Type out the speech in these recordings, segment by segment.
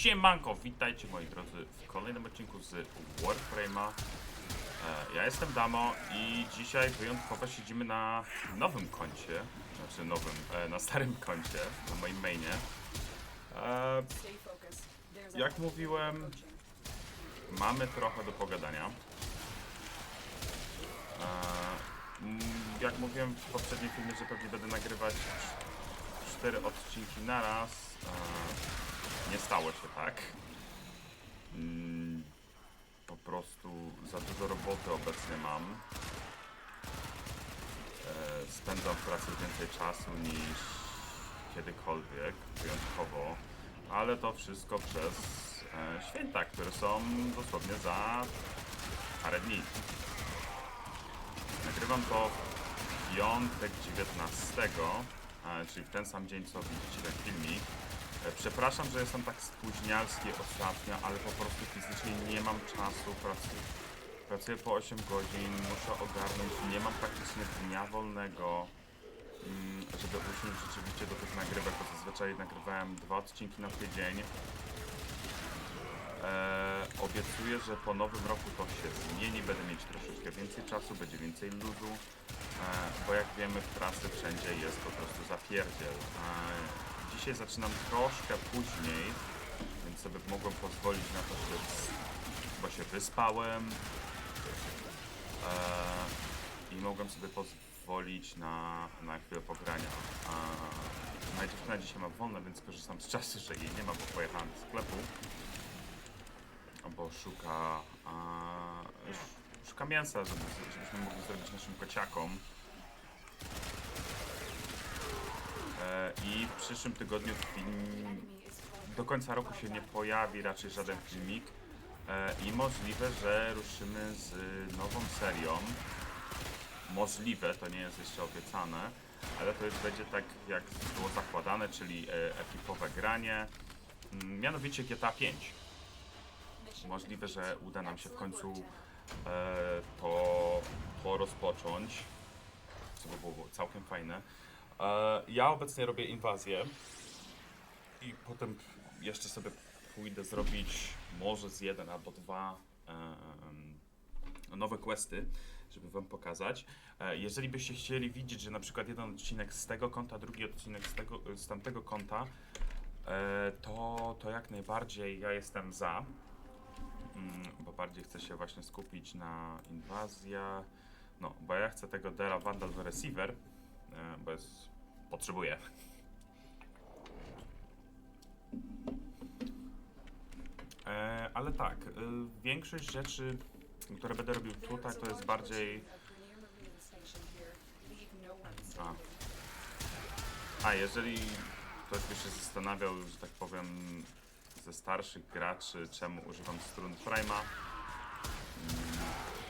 Siemanko, witajcie moi drodzy w kolejnym odcinku z Warframe'a. E, ja jestem Damo i dzisiaj wyjątkowo siedzimy na nowym koncie, znaczy nowym, e, na starym koncie, na moim mainie. E, jak mówiłem, mamy trochę do pogadania. Jak mówiłem w poprzednim filmie, że pewnie będę nagrywać cz- cztery odcinki naraz. Nie stało się tak. Mm, po prostu za dużo roboty obecnie mam. E, spędzam w pracy więcej czasu niż kiedykolwiek, wyjątkowo. Ale to wszystko przez e, święta, które są dosłownie za parę dni. Nagrywam to piątek 19, e, czyli w ten sam dzień, co widzicie ten filmik. E, Przepraszam, że jestem tak spóźnialski ostatnio, ale po prostu fizycznie nie mam czasu, pracuję, po 8 godzin, muszę ogarnąć, nie mam praktycznie dnia wolnego, mm, żeby usiąść rzeczywiście do tych nagrywek, bo zazwyczaj nagrywałem dwa odcinki na tydzień. E, obiecuję, że po nowym roku to się zmieni, będę mieć troszeczkę więcej czasu, będzie więcej ludu, e, bo jak wiemy w pracy wszędzie jest po prostu zapierdziel. E, dzisiaj zaczynam troszkę później, więc sobie mogłem pozwolić na to, że bo się wyspałem e, i mogłem sobie pozwolić na, na chwilę pogrania. E, moja dziewczyna dzisiaj ma wolne, więc korzystam z czasu, że jej nie ma, bo pojechałem do sklepu bo szuka, sz- szuka mięsa, żeby, żebyśmy mogli zrobić naszym kociakom. E, I w przyszłym tygodniu film, do końca roku się nie pojawi raczej żaden filmik. E, I możliwe, że ruszymy z nową serią. Możliwe, to nie jest jeszcze obiecane, ale to już będzie tak jak było zakładane, czyli e, ekipowe granie. Mm, Mianowicie GTA 5 możliwe, że uda nam się w końcu e, to, to rozpocząć, co by było całkiem fajne. E, ja obecnie robię inwazję i potem jeszcze sobie pójdę zrobić może z jeden albo dwa nowe questy, żeby wam pokazać. E, jeżeli byście chcieli widzieć, że na przykład jeden odcinek z tego konta, drugi odcinek z, tego, z tamtego konta, e, to, to jak najbardziej ja jestem za. Mm, bo bardziej chcę się właśnie skupić na inwazja. No, bo ja chcę tego Dera Vandal Receiver, bo jest, potrzebuję. E, ale tak, y, większość rzeczy, które będę robił tutaj, to jest bardziej. A, a jeżeli ktoś by się zastanawiał, że tak powiem, ze starszych graczy, czemu używam strun Prime'a.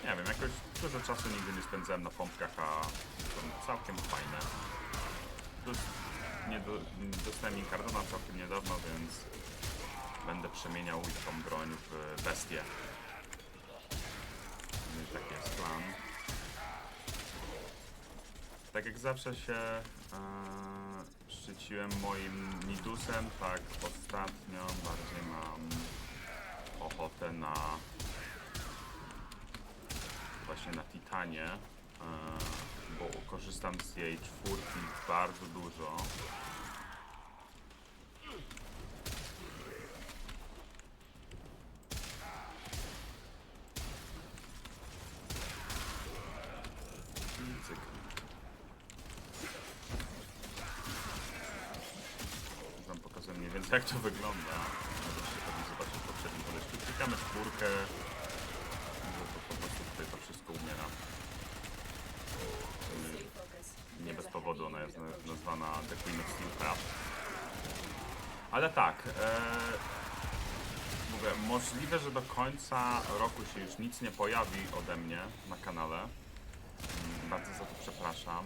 Nie wiem, jakoś dużo czasu nigdy nie spędzałem na pompkach, a są całkiem fajne. Plus nie do, dostałem całkiem niedawno, więc będę przemieniał tą broń w bestię. No i taki jest plan. Tak jak zawsze się e, szczyciłem moim Nidusem, tak ostatnio bardziej mam ochotę na właśnie na Titanie, e, bo korzystam z jej czwórki bardzo dużo. Wam pokazuję mniej więcej jak to wygląda. W poprzednim podejściu. Klikamy czwórkę, bo to po prostu tutaj to wszystko umiera. Y, Nie bez powodu ona jest na- nazwana The Queen of Steel Craft. Ale tak, e, mówię, możliwe, że do końca roku się już nic nie pojawi ode mnie na kanale. Mm, Bardzo za to przepraszam.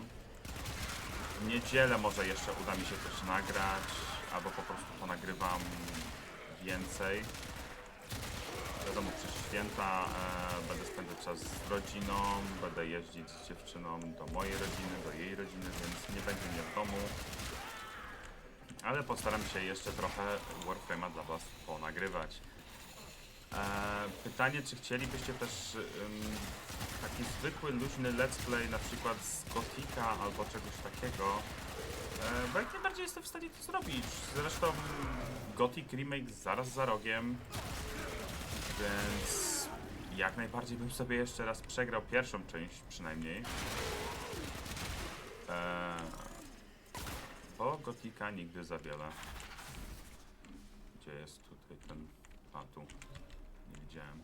W niedzielę może jeszcze uda mi się coś nagrać, albo po prostu ponagrywam więcej. Wiadomo, przez święta e, będę spędzać czas z rodziną, będę jeździć z dziewczyną do mojej rodziny, do jej rodziny, więc nie będzie mnie w domu. ale postaram się jeszcze trochę Warframe'a dla Was ponagrywać. Eee, pytanie, czy chcielibyście też ym, taki zwykły, luźny let's play, na przykład z Gotika albo czegoś takiego? Eee, bo jak najbardziej jestem w stanie to zrobić. Zresztą Gothic Remake zaraz za rogiem, więc jak najbardziej bym sobie jeszcze raz przegrał pierwszą część przynajmniej. Eee, bo Gotika nigdy za wiele. Gdzie jest tutaj ten... A, tu. Nie widziałem.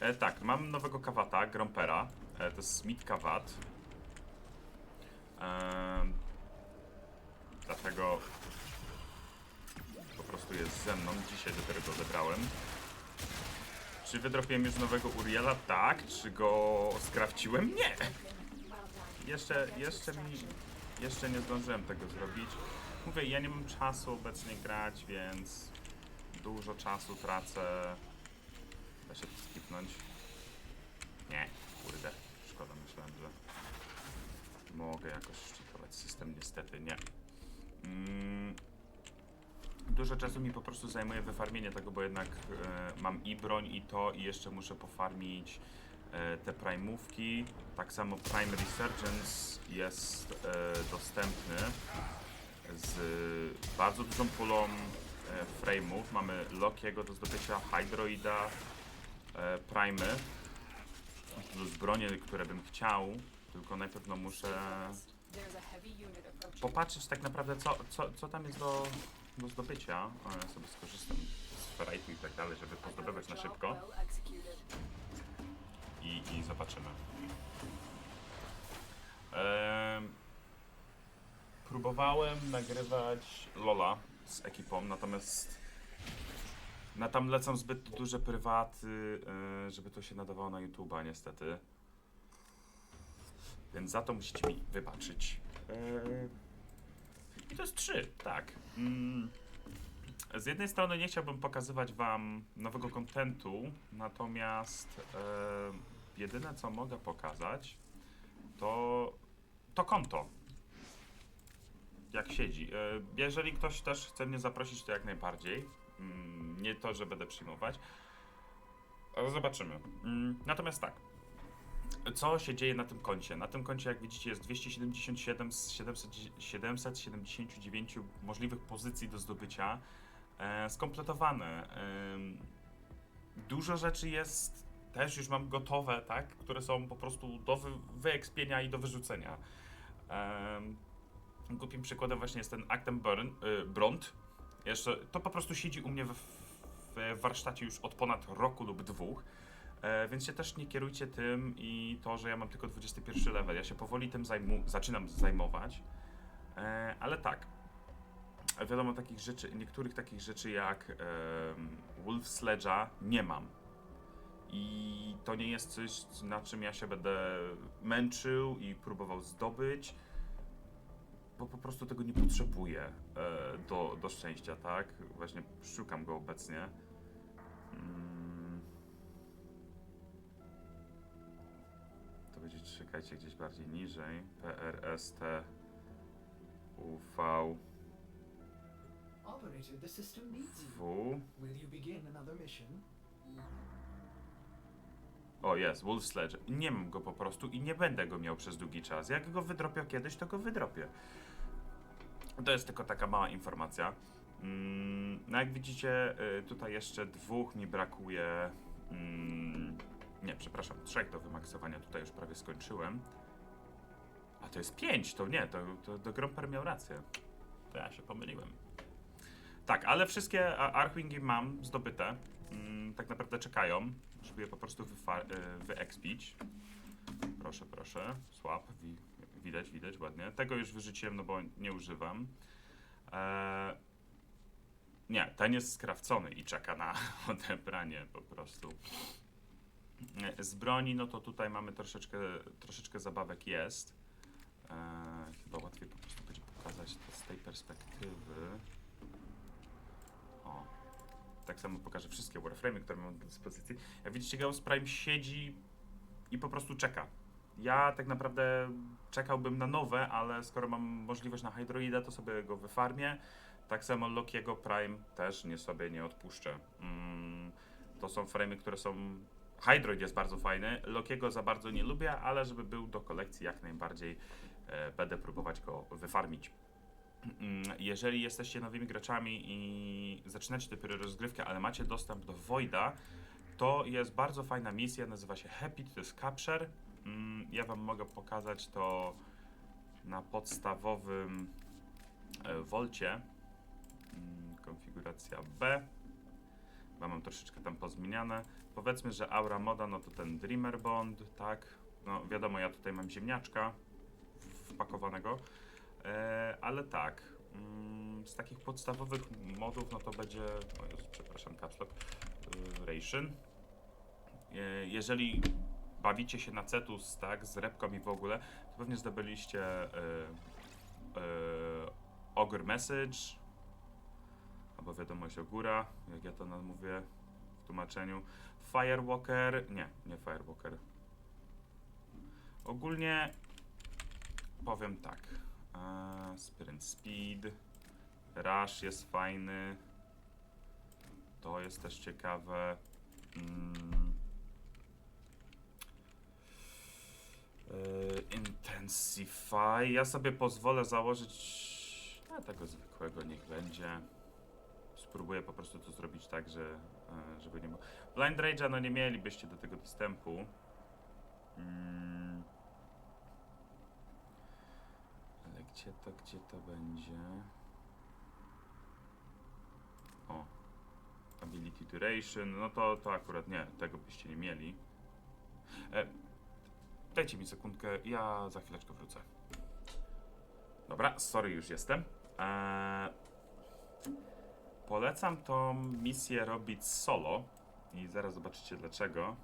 E, tak, mam nowego kawata, Grompera. E, to jest Smith Kawat. E, dlatego prostu jest ze mną. Dzisiaj dopiero go odebrałem. Czy wydropiłem już nowego Uriela? Tak. Czy go skrawciłem? Nie. Jeszcze, jeszcze mi, jeszcze nie zdążyłem tego zrobić. Mówię, ja nie mam czasu obecnie grać, więc dużo czasu tracę. Da się to skipnąć? Nie, kurde, szkoda, myślałem, że mogę jakoś szczytować system, niestety nie. Mm, dużo czasu mi po prostu zajmuje wyfarmienie tego, bo jednak e, mam i broń, i to, i jeszcze muszę pofarmić e, te primówki. Tak samo Prime Resurgence jest e, dostępny z bardzo dużą pulą e, frame'ów. Mamy Lokiego do zdobycia, Hydroida, e, Primy, plus bronie, które bym chciał, tylko najpierw no muszę popatrzeć tak naprawdę co, co, co tam jest do, do zdobycia. O, ja sobie skorzystam z ferajtu i tak dalej, żeby pozdobywać na szybko i, i zobaczymy. Em, próbowałem nagrywać Lola z ekipą, natomiast na tam lecą zbyt duże prywaty, e, żeby to się nadawało na YouTube'a niestety. Więc za to musicie mi wybaczyć. E, I to jest trzy, tak. Mm. Z jednej strony nie chciałbym pokazywać wam nowego kontentu, natomiast e, jedyne co mogę pokazać to to konto. Jak siedzi. E, jeżeli ktoś też chce mnie zaprosić, to jak najbardziej. Mm, nie to, że będę przyjmować. Ale zobaczymy. Mm, natomiast tak. Co się dzieje na tym koncie? Na tym koncie, jak widzicie, jest 277 z 700, 779 możliwych pozycji do zdobycia. E, skompletowane. Em, dużo rzeczy jest też już mam gotowe, tak? Które są po prostu do wy, wyekspienia i do wyrzucenia. Um, głupim przykładem właśnie jest ten Actem Burn, y, Bront. Jeszcze, to po prostu siedzi u mnie w, w warsztacie już od ponad roku lub dwóch. E, więc się też nie kierujcie tym i to, że ja mam tylko 21 level. Ja się powoli tym zajmu, zaczynam zajmować. E, ale tak. Wiadomo, takich rzeczy, niektórych takich rzeczy jak Wolf Sledge'a nie mam. I to nie jest coś, na czym ja się będę męczył i próbował zdobyć, bo po prostu tego nie potrzebuję e, do, do szczęścia, tak? Właśnie szukam go obecnie. Mm. Czekajcie, gdzieś bardziej niżej. PRST UV Operator, the system needs you. W. Will you begin another mission? O, jest, Wolf Sledge. Nie mam go po prostu i nie będę go miał przez długi czas. Jak go wydropię kiedyś, to go wydropię. To jest tylko taka mała informacja. Mm, no jak widzicie, y, tutaj jeszcze dwóch mi brakuje. Mm, nie, przepraszam, trzech do wymaksowania. Tutaj już prawie skończyłem. A to jest pięć, to nie, to, to, to Gromper miał rację. To ja się pomyliłem. Tak, ale wszystkie a- Archwingi mam zdobyte. Mm, tak naprawdę czekają, żeby je po prostu y, wyekspić. Proszę, proszę. Swap. Wi- widać, widać ładnie. Tego już wyrzuciłem, no bo nie używam. Eee, nie, ten jest skrawcony i czeka na odebranie po prostu. E, Z broni, no to tutaj mamy troszeczkę, troszeczkę zabawek jest. Eee, chyba łatwiej po prostu będzie pokazać to z tej perspektywy. O. Tak samo pokażę wszystkie Warframe'y, które mam do dyspozycji. Jak widzicie, Gauss Prime siedzi i po prostu czeka. ja tak naprawdę czekałbym na nowe, ale skoro mam możliwość na Hydroida, to sobie go wyfarmię. Tak samo Lokiego Prime też nie sobie nie odpuszczę. Mm, to są frame'y, które są... Hydroid jest bardzo fajny, Lokiego za bardzo nie lubię, ale żeby był do kolekcji jak najbardziej e, będę próbować go wyfarmić. Mm, Jeżeli jesteście nowymi graczami i zaczynacie dopiero rozgrywkę, ale macie dostęp do Voida, to jest bardzo fajna misja, nazywa się Happy to jest Capture. Mm, Ja wam mogę pokazać to na podstawowym e, Volcie. Mm, Konfiguracja B. Bo mam troszeczkę tam pozmieniane. Powiedzmy, że Aura Moda, no to ten Dreamer Bond, tak. No wiadomo, ja tutaj mam ziemniaczka wpakowanego. E, ale tak, mm, z takich podstawowych modów, no to będzie, o Jezu, przepraszam, caps lock, y, Ration. E, jeżeli bawicie się na Cetus, tak, z repką i w ogóle, to pewnie zdobyliście e, e, Ogre Message, albo wiadomość Ogóra, jak ja to mówię w tłumaczeniu. Firewalker, nie, nie Firewalker. Ogólnie powiem tak. E, sprint Speed, Rush jest fajny. To jest też ciekawe. Mm. E, Intensify. Ja sobie pozwolę założyć. A tego zwykłego niech będzie. Spróbuję po prostu to zrobić tak, że e, żeby nie było. Blind Rage'a no nie mielibyście do tego dostępu. Mm. Ale gdzie to, gdzie to będzie? O. Ability Duration. No to, to akurat nie, tego byście nie mieli. E, dajcie mi sekundkę, ja za chwileczkę wrócę. Dobra, sorry, już jestem. E, polecam tą misję robić solo i zaraz zobaczycie dlaczego.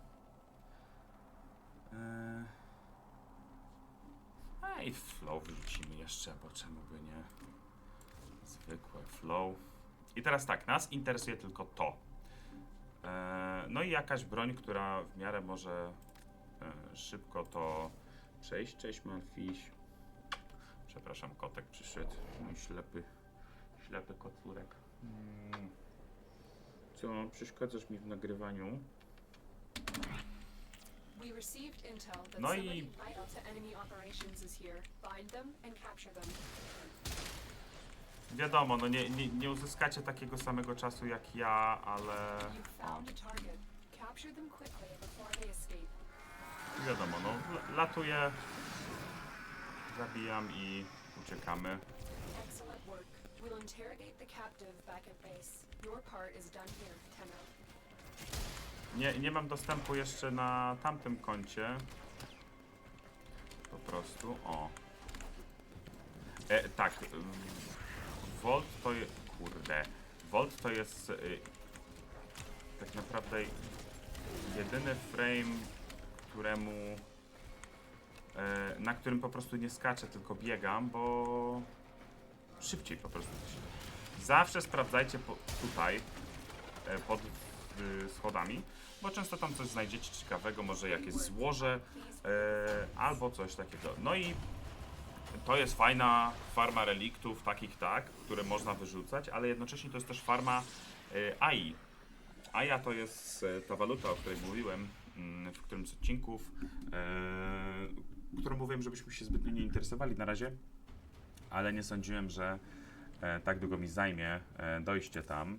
E, i flow wrzucimy jeszcze, bo czemu by nie? Zwykłe flow. I teraz tak, nas interesuje tylko to. E, no i jakaś broń, która w miarę może e, szybko to przejść. Cześć Malfiś. Przepraszam, kotek przyszedł. Mój ślepy, ślepy kotwórek. Mm. Co, przeszkadzasz mi w nagrywaniu? No i-. Wiadomo, no nie, nie, nie uzyskacie takiego samego czasu jak ja, ale... Wiadomo, no latuję, zabijam i uciekamy. Excellent work. We'll interrogate the captive back at base. Your part is done here, Tenno. Nie, nie mam dostępu jeszcze na tamtym koncie. Po prostu, o. E, tak, Volt to jest, kurde, Volt to jest y, tak naprawdę jedyny frame, któremu, e, na którym po prostu nie skaczę, tylko biegam, bo szybciej po prostu. się- Zawsze sprawdzajcie po, tutaj, e, pod y, schodami, bo często tam coś znajdziecie ciekawego, może jakieś złoże e, albo coś takiego. No i to jest fajna farma reliktów, takich tak, które można wyrzucać, ale jednocześnie to jest też farma e, AI. AIA to jest ta waluta, o której mówiłem mm, w którymś z odcinków, e, którą mówiłem, żebyśmy się zbytnio nie interesowali na razie, ale nie sądziłem, że e, tak długo mi zajmie e, dojście tam.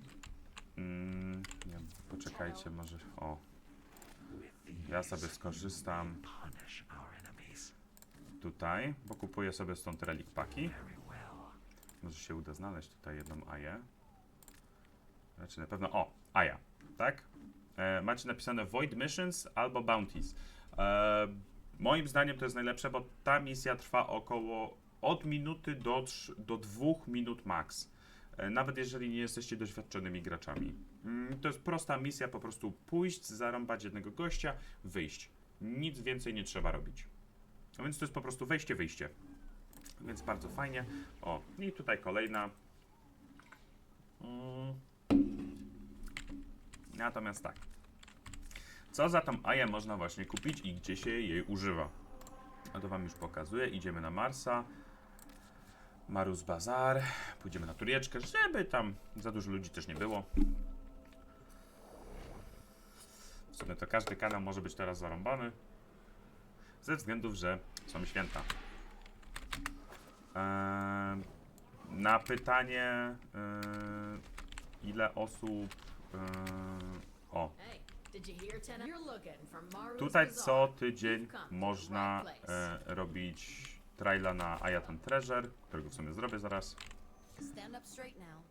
Mm, nie, poczekajcie, może. O. Ja sobie skorzystam tutaj, bo kupuję sobie stąd relik paki. Może się uda znaleźć tutaj jedną aję. Znaczy na pewno. O, aja, tak? E, macie napisane Void Missions albo Bounties. E, moim zdaniem to jest najlepsze, bo ta misja trwa około od minuty do, do dwóch minut max. E, Nawet jeżeli nie jesteście doświadczonymi graczami. Mm, To jest prosta misja, po prostu pójść, zarąbać jednego gościa, wyjść. Nic więcej nie trzeba robić. A więc to jest po prostu wejście, wyjście. Więc bardzo fajnie. O, i tutaj kolejna. Mm. Natomiast tak. Co za tą Aję można właśnie kupić i gdzie się jej używa? A to wam już pokazuję. Idziemy na Marsa. Marus Bazar. Pójdziemy na Turieczkę, żeby tam za dużo ludzi też nie było. W sumie to każdy kanał może być teraz zarąbany. Ze względów, że są święta. Eee, na pytanie, eee, ile osób. Eee, o, Tutaj co tydzień można e, robić traila na Ayaton Treasure, którego w sumie zrobię zaraz. Stand up straight now.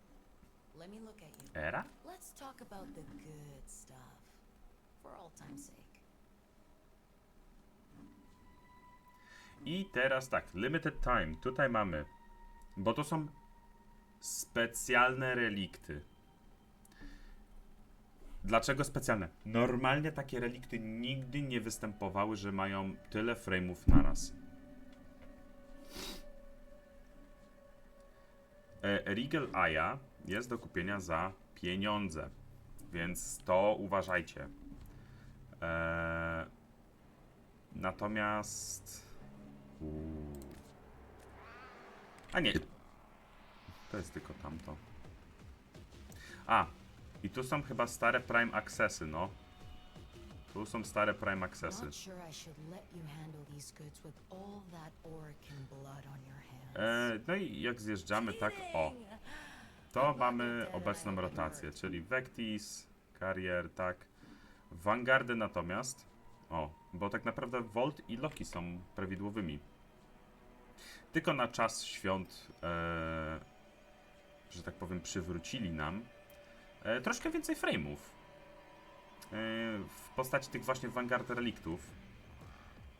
Let me look at you. Era? Let's talk about the good stuff. For all time's sake. I teraz tak, limited time. Tutaj mamy, bo to są specjalne relikty. Dlaczego specjalne? Normalnie takie relikty nigdy nie występowały, że mają tyle frame'ów naraz. Regal Aya jest do kupienia za pieniądze, więc to uważajcie. E, natomiast Uuu. A nie. To jest tylko tamto. A. I tu są chyba stare Prime Accessy, no. Tu są stare Prime Accessy. E, no i jak zjeżdżamy, tak o. To mamy obecną rotację, czyli Vectis, Carrier, tak. Vanguardy natomiast. O, bo tak naprawdę Volt i Loki są prawidłowymi. Tylko na czas świąt, e, że tak powiem, przywrócili nam e, troszkę więcej frame'ów. E, w postaci tych właśnie Vanguard reliktów.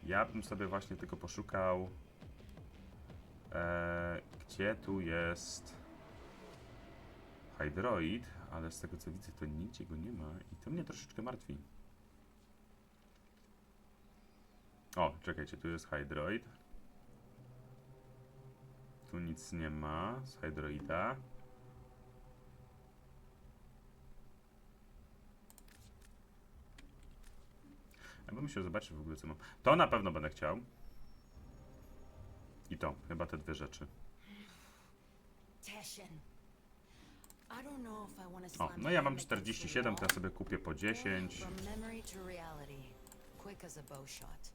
Ja bym sobie właśnie tylko poszukał. E, gdzie tu jest Hydroid, ale z tego co widzę, to nigdzie go nie ma i to mnie troszeczkę martwi. O, czekajcie, tu jest Hydroid. Tu nic nie ma z Hydroida. Ja bym musiał zobaczyć w ogóle co mam. To na pewno będę chciał. I to, chyba te dwie rzeczy. O, no ja mam hand against the 47, to ja sobie kupię po or 10. From memory to reality. Quick as a bow shot.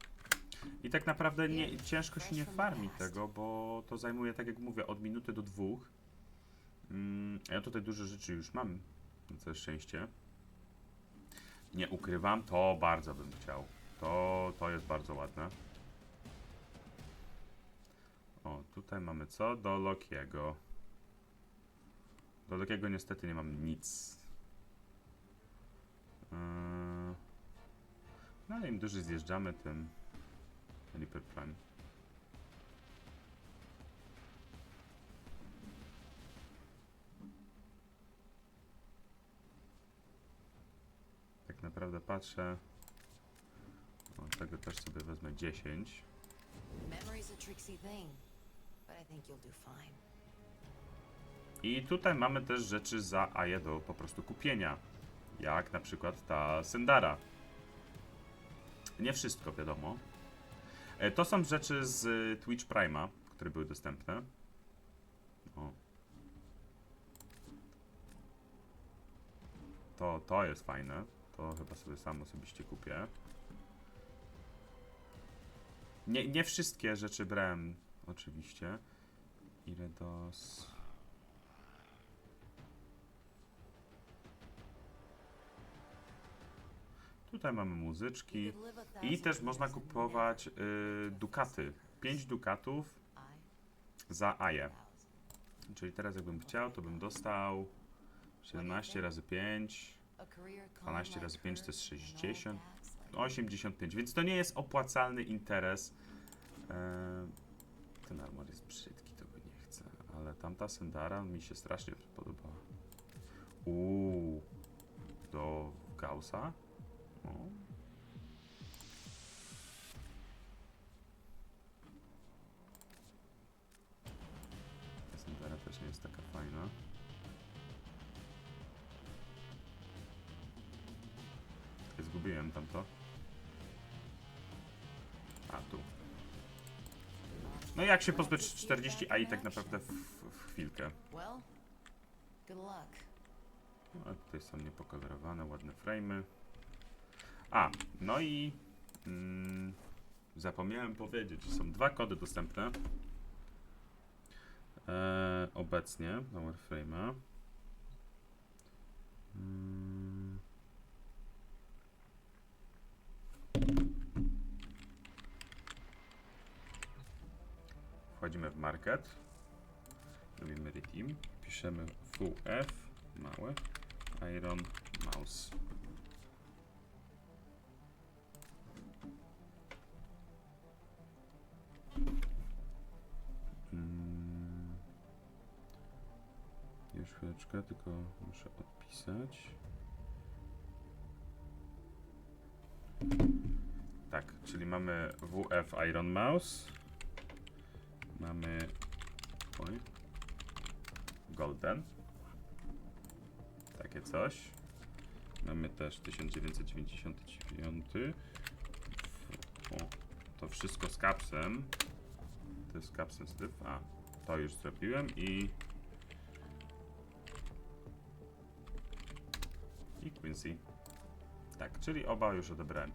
I tak naprawdę nie, ciężko się nie farmi tego, bo to zajmuje, tak jak mówię, od minuty do dwóch. Mm, ja tutaj dużo rzeczy już mam, na całe szczęście. Nie ukrywam, to bardzo bym chciał. To, to jest bardzo ładne. O, tutaj mamy co? Do Lokiego. Do Lokiego niestety nie mam nic. Yy... No ale im dłużej zjeżdżamy, tym Reaper Prime. Tak naprawdę patrzę. O, tego też sobie wezmę 10. Memory's a tricksy thing, but I tutaj mamy też rzeczy za AE do po prostu kupienia. Jak na przykład ta Syndara. Nie wszystko wiadomo. E, To są rzeczy z Twitch Prime'a, które były dostępne. O. To, to jest fajne. To chyba sobie sam osobiście kupię. Nie, nie wszystkie rzeczy brałem, oczywiście. Ile dos... Tutaj mamy muzyczki. I też można kupować y, dukaty. 5 dukatów za thousand. Czyli teraz jakbym chciał, to bym dostał 17 razy 5, A career con 12 like razy 5 to jest hers, no 60, backs like 85, więc to nie jest opłacalny interes. E, ten armor jest brzydki, to go nie chcę, ale tamta Syndara mi się strasznie podobała. Uuu, do Gaussa? O. Ta Syndara też nie jest taka fajna. Zgubiłem tamto. A tu. No i jak się pozbyć 40 AI tak naprawdę w, w chwilkę. No, tutaj są niepokolorowane, ładne frame'y. A, no i mm, zapomniałem powiedzieć, że są dwa kody dostępne e, obecnie na Warframe'a. Mm. Wchodzimy w market. Robimy redeem. Piszemy WF małe Iron Mouse. Mm. Już chwileczkę, tylko muszę odpisać. Tak, czyli mamy WF Iron Mouse. Mamy. Oj. Golden. Takie coś. Mamy też 1999. O, to wszystko z kapsem. To jest kapsem styp. A, to już zrobiłem i. I Quincy. Tak, czyli oba już odebrałem.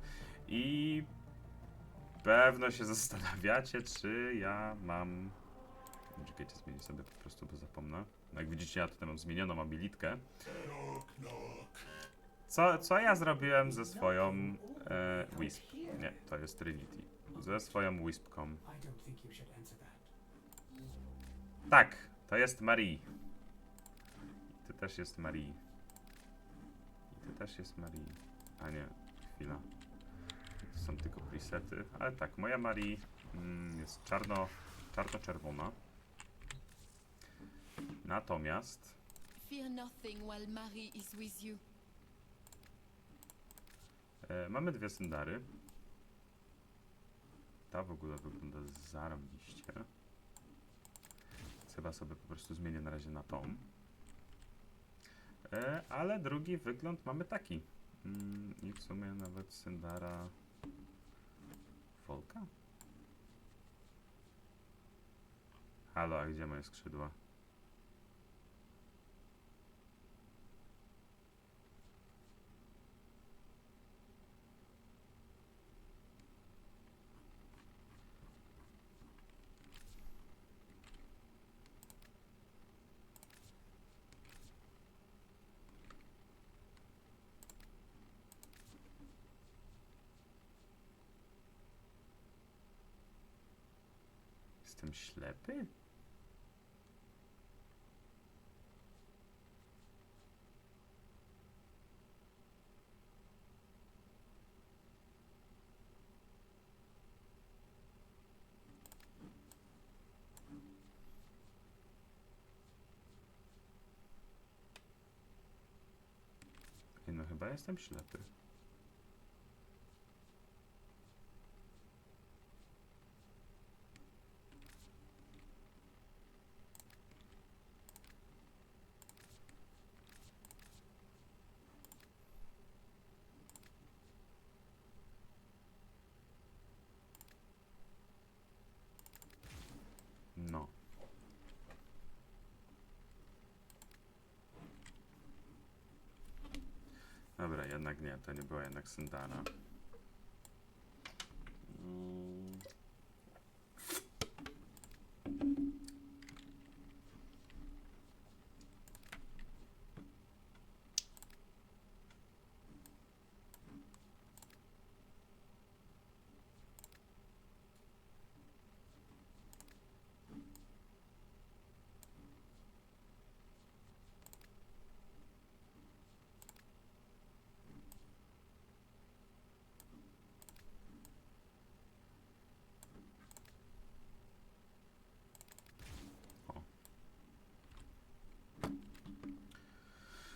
I pewno się zastanawiacie, czy ja mam. Czekajcie, zmienię sobie po prostu, bo zapomnę. No Jak widzicie, ja tutaj mam zmienioną abilitkę. Co, co ja zrobiłem ze swoją e, Wisp? Nie, to jest Trinity. Ze swoją Wispką. Tak, to jest Marie. Ty też jest Marie. I ty też jest Marie. A nie, chwila. Są tylko presety. Ale tak, moja Marie mm, jest czarno, czarno-czerwona. Natomiast Fear nothing while Marie is with you. E, mamy dwie syndary. Ta w ogóle wygląda zarąbiście. Chyba sobie po prostu zmienię na razie na tą. E, ale drugi wygląd mamy taki. Mm, I w sumie nawet syndara Folka? Halo, a gdzie moje skrzydła? Jestem ślepy? No chyba jestem ślepy. Nie, to nie była jednak Syndara.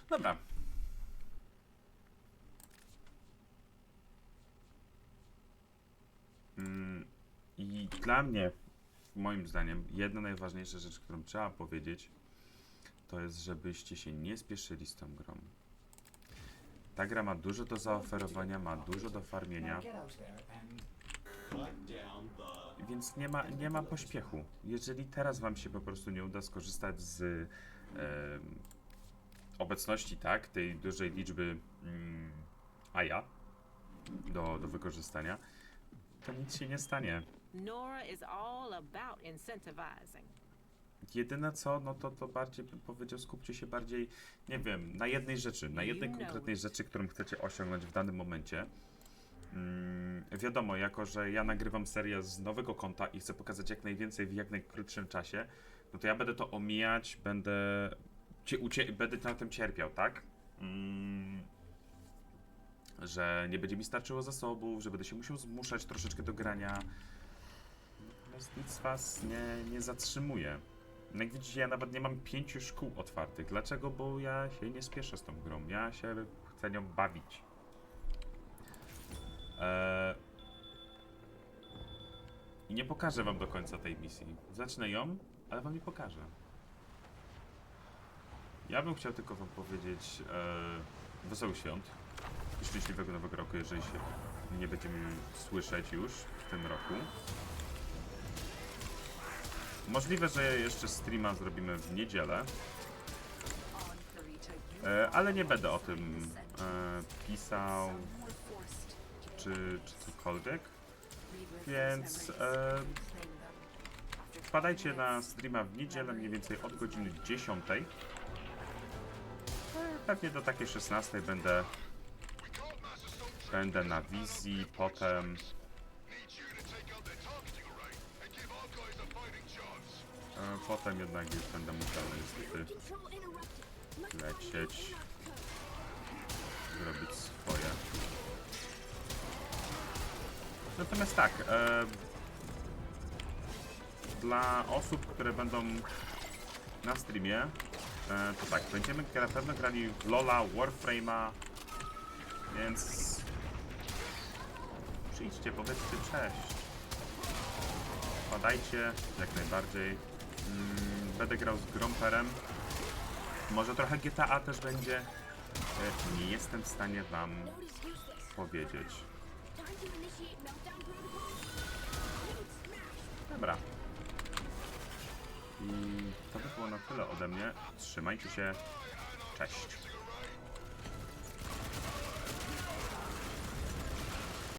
Dobra. Mm, I dla mnie, moim zdaniem, jedna najważniejsza rzecz, którą trzeba powiedzieć, to jest, żebyście się nie spieszyli z tą grą. Ta gra ma dużo do zaoferowania, ma dużo do farmienia. Więc nie ma, nie ma pośpiechu. Jeżeli teraz wam się po prostu nie uda skorzystać z em, obecności, tak, tej dużej liczby mm, AJA do, do wykorzystania, to nic się nie stanie. Nora is all about incentivizing. Jedyne co, no to, to bardziej bym powiedział, skupcie się bardziej, nie wiem, na jednej rzeczy, na jednej konkretnej rzeczy, którą chcecie osiągnąć w danym momencie. Mm, wiadomo, jako że ja nagrywam serię z nowego konta i chcę pokazać jak najwięcej w jak najkrótszym czasie, no to ja będę to omijać, będę, cie, ucie, będę na tym cierpiał, tak? Mm, że nie będzie mi starczyło zasobów, że będę się musiał zmuszać troszeczkę do grania. Natomiast nic was nie, nie zatrzymuje. No Jak widzicie, ja nawet nie mam pięciu szkół otwartych. Dlaczego? Bo ja się nie spieszę z tą grą. Ja się chcę nią bawić. Eee... I nie pokażę wam do końca tej misji. Zacznę ją, ale wam nie pokażę. Ja bym chciał tylko wam powiedzieć e, wesołych świąt i szczęśliwego nowego roku, jeżeli się nie będziemy słyszeć już w tym roku. Możliwe, że jeszcze streama zrobimy w niedzielę. E, ale nie będę o tym e, pisał czy, czy cokolwiek. Więc e, wpadajcie na streama w niedzielę mniej więcej od godziny 10. Pewnie do takiej 16 będę będę na wizji, potem E, Potem jednak już będę musiał niestety lecieć, zrobić swoje. Natomiast tak, e, dla osób, które będą na streamie, e, to tak, będziemy na pewno grali w Lola, Warframe'a, więc przyjdźcie, powiedzcie cześć. Wpadajcie, jak najbardziej. Mm, będę grał z Gromperem. Może trochę GTA też będzie. E, Nie jestem w stanie wam powiedzieć. Dobra. I to by było na tyle ode mnie. Trzymajcie się. Cześć.